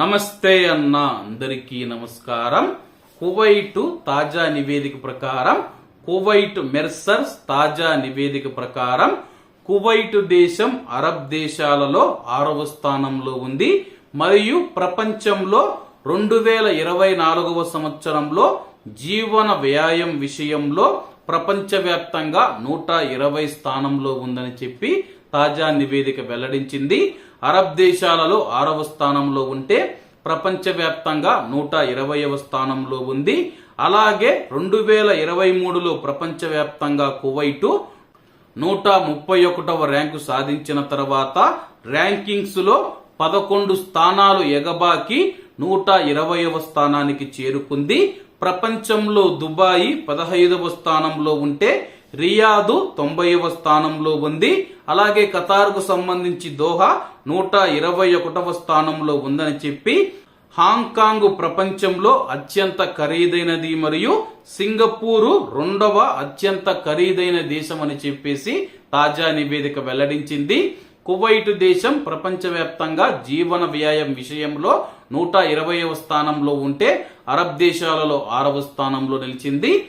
నమస్తే అన్న అందరికీ నమస్కారం. కువైట్ తాజా నివేదిక ప్రకారం కువైట్ మెర్సర్స్ తాజా నివేదిక ప్రకారం కువైట్ దేశం అరబ్ దేశాలలో ఆరవ స్థానంలో ఉంది. మరియు ప్రపంచంలో రెండు వేల ఇరవై నాలుగవ సంవత్సరంలో జీవన వ్యయం విషయంలో ప్రపంచవ్యాప్తంగా నూట ఇరవై స్థానంలో ఉందని చెప్పి తాజా నివేదిక వెల్లడించింది. అరబ్ దేశాలలో ఆరవ స్థానంలో ఉంటే ప్రపంచవ్యాప్తంగా నూట ఇరవైవ స్థానంలో ఉంది. అలాగే రెండు వేల ఇరవై మూడులో ప్రపంచవ్యాప్తంగా కువైటు నూట ముప్పై ఒకటవ ర్యాంకు సాధించిన తర్వాత ర్యాంకింగ్స్లో పదకొండు స్థానాలు ఎగబాకి నూట ఇరవైవ స్థానానికి చేరుకుంది. ప్రపంచంలో దుబాయి పదహైదవ స్థానంలో ఉంటే రియాదు తొంభైవ స్థానంలో ఉంది. అలాగే ఖతార్కు సంబంధించి దోహా నూట ఇరవై ఒకటవ స్థానంలో ఉందని చెప్పి హాంకాంగ్ ప్రపంచంలో అత్యంత ఖరీదైనది మరియు సింగపూరు రెండవ అత్యంత ఖరీదైన దేశం అని చెప్పేసి తాజా నివేదిక వెల్లడించింది. కువైట్ దేశం ప్రపంచవ్యాప్తంగా జీవన వ్యయం విషయంలో నూట ఇరవైవ స్థానంలో ఉంటే అరబ్ దేశాలలో ఆరవ స్థానంలో నిలిచింది.